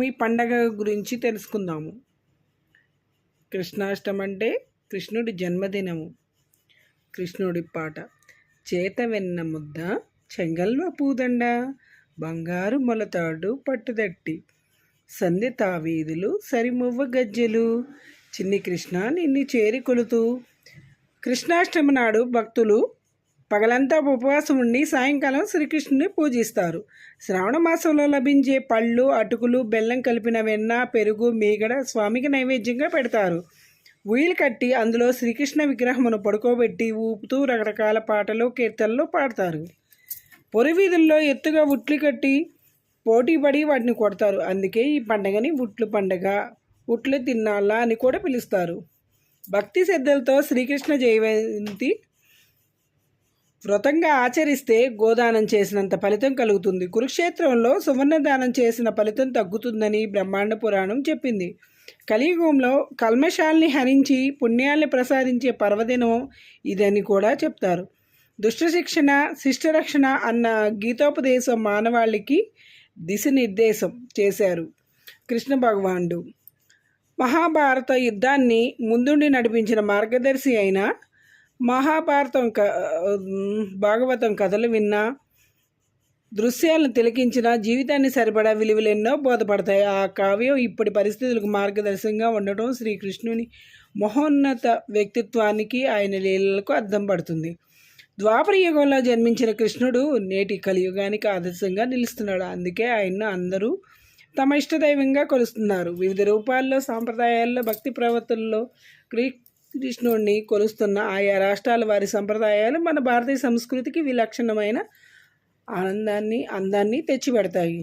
మీ పండగ గురించి తెలుసుకుందాము. కృష్ణాష్టమి అంటే కృష్ణుడి జన్మదినము. కృష్ణుడి పాట చేత వెన్న ముద్ద చెంగల్వ పూదండ బంగారు మొలతాడు పట్టుదట్టి సంధి తావీదులు సరిమువ్వ గజ్జెలు చిన్ని కృష్ణ నిన్ను చేరి కొలుతూ. కృష్ణాష్టమి నాడు భక్తులు పగలంతా ఉపవాసం ఉండి సాయంకాలం శ్రీకృష్ణుని పూజిస్తారు. శ్రావణ మాసంలో లభించే పళ్ళు అటుకులు బెల్లం కలిపిన వెన్న పెరుగు మీగడ స్వామికి నైవేద్యంగా పెడతారు. ఉయ్యలు కట్టి అందులో శ్రీకృష్ణ విగ్రహమును పడుకోబెట్టి ఊపుతూ రకరకాల పాటలు కీర్తనలు పాడతారు. పొరి వీధుల్లో ఎత్తుగా ఉట్లు కట్టి పోటీపడి వాటిని కొడతారు. అందుకే ఈ పండగని ఉట్లు పండగ ఉట్లు తిన్నాళ్ళ అని కూడా పిలుస్తారు. భక్తి శ్రద్ధలతో శ్రీకృష్ణ జయంతి వ్రతంగా ఆచరిస్తే గోదానం చేసినంత ఫలితం కలుగుతుంది. కురుక్షేత్రంలో సువర్ణదానం చేసిన ఫలితం తగ్గుతుందని బ్రహ్మాండ పురాణం చెప్పింది. కలియుగంలో కల్మషాల్ని హరించి పుణ్యాల్ని ప్రసాదించే పర్వదినం ఇదని కూడా చెప్తారు. దుష్ట శిక్షణ శిష్టరక్షణ అన్న గీతోపదేశం మానవాళికి దిశనిర్దేశం చేశారు కృష్ణ భగవానుడు. మహాభారత యుద్ధాన్ని ముందుండి నడిపించిన మార్గదర్శి అయిన మహాభారతం క భాగవతం కథలు విన్నా దృశ్యాలను తిలకించిన జీవితాన్ని సరిపడా విలువలు ఎన్నో బోధపడతాయి. ఆ కావ్యం ఇప్పటి పరిస్థితులకు మార్గదర్శకంగా ఉండటం శ్రీకృష్ణుని మహోన్నత వ్యక్తిత్వానికి ఆయన లీలలకు అర్థం పడుతుంది. ద్వాపర యుగంలో జన్మించిన కృష్ణుడు నేటి కలియుగానికి ఆదర్శంగా నిలుస్తున్నాడు. అందుకే ఆయన్ను అందరూ తమ ఇష్టదైవంగా కొలుస్తున్నారు. వివిధ రూపాల్లో సాంప్రదాయాల్లో భక్తి ప్రవర్తనలో కృష్ణుడిని కొలుస్తున్న ఆయా రాష్ట్రాల వారి సంప్రదాయాలు మన భారతీయ సంస్కృతికి విలక్షణమైన ఆనందాన్ని అందాన్ని తెచ్చిపెడతాయి.